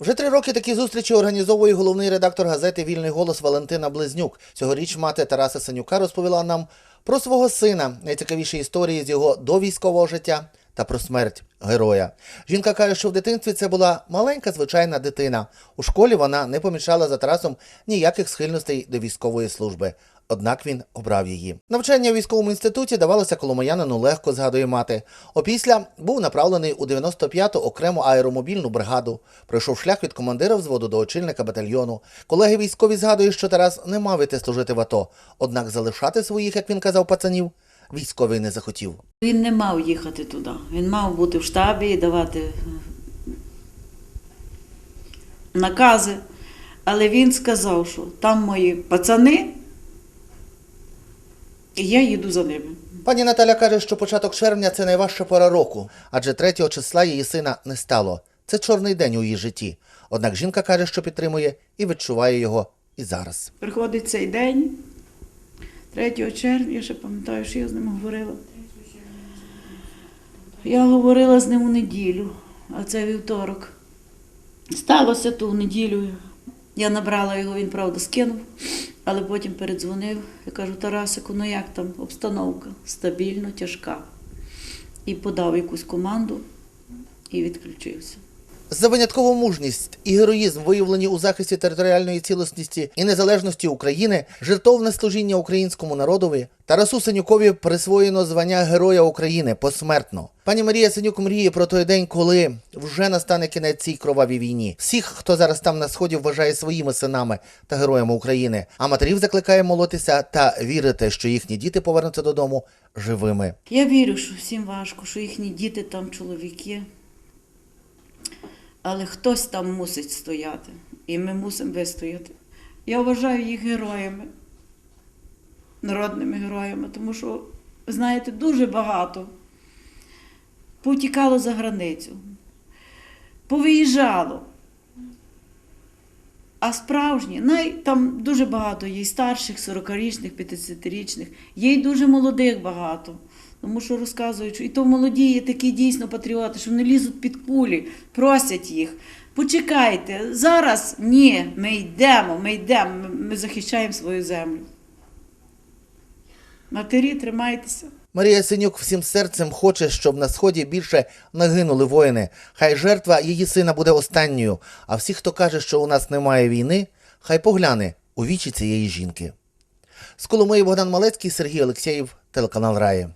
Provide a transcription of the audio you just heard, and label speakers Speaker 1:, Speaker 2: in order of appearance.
Speaker 1: Вже три роки такі зустрічі організовує головний редактор газети Вільний голос Валентина Близнюк. Цьогоріч мати Тараса Синюка розповіла нам про свого сина, найцікавіші історії з його довійськового життя та про смерть героя. Жінка каже, що в дитинстві це була маленька звичайна дитина. У школі вона не помічала за Тарасом ніяких схильностей до військової служби. Однак він обрав її. Навчання у військовому інституті давалося коломиянину легко, згадує мати. Опісля був направлений у 95-ту окрему аеромобільну бригаду. Пройшов шлях від командира взводу до очільника батальйону. Колеги військові згадують, що Тарас не мав іти служити в АТО. Однак залишати своїх, як він казав, пацанів, військовий не захотів.
Speaker 2: Він не мав їхати туди. Він мав бути в штабі і давати е, накази. Але він сказав, що там мої пацани, і я їду за ними.
Speaker 1: Пані Наталя каже, що початок червня це найважча пора року, адже 3 числа її сина не стало. Це чорний день у її житті. Однак жінка каже, що підтримує і відчуває його і зараз.
Speaker 2: Приходить цей день, 3 червня, я ще пам'ятаю, що я з ним говорила. Я говорила з ним у неділю, а це вівторок. Сталося ту неділю. Я набрала його, він правда скинув, але потім передзвонив. Я кажу, Тарасику, ну як там обстановка? Стабільно, тяжка. І подав якусь команду і відключився.
Speaker 1: За виняткову мужність і героїзм, виявлені у захисті територіальної цілісності і незалежності України, жертовне служіння українському народові, Тарасу Синюкові присвоєно звання Героя України посмертно. Пані Марія Синюк мріє про той день, коли вже настане кінець цій кровавій війні. Всіх, хто зараз там на сході, вважає своїми синами та героями України, а матерів закликає молотися та вірити, що їхні діти повернуться додому живими.
Speaker 2: Я вірю, що всім важко, що їхні діти там чоловіки. Але хтось там мусить стояти, і ми мусимо вистояти. Я вважаю їх героями, народними героями, тому що, знаєте, дуже багато повтікало за границю, повиїжджало. А справжні, най, там дуже багато є старших, 40-річних, 50-річних, є й дуже молодих багато. Тому що розказують, і то молоді є такі дійсно патріоти, що вони лізуть під кулі, просять їх. Почекайте, зараз ні, ми йдемо, ми йдемо, ми захищаємо свою землю. Матері, тримайтеся.
Speaker 1: Марія Синюк всім серцем хоче, щоб на сході більше нагинули воїни. Хай жертва її сина буде останньою. А всі, хто каже, що у нас немає війни, хай погляне у вічі цієї жінки. З Коломиї Богдан Малецький, Сергій Олексєєв, телеканал Раї.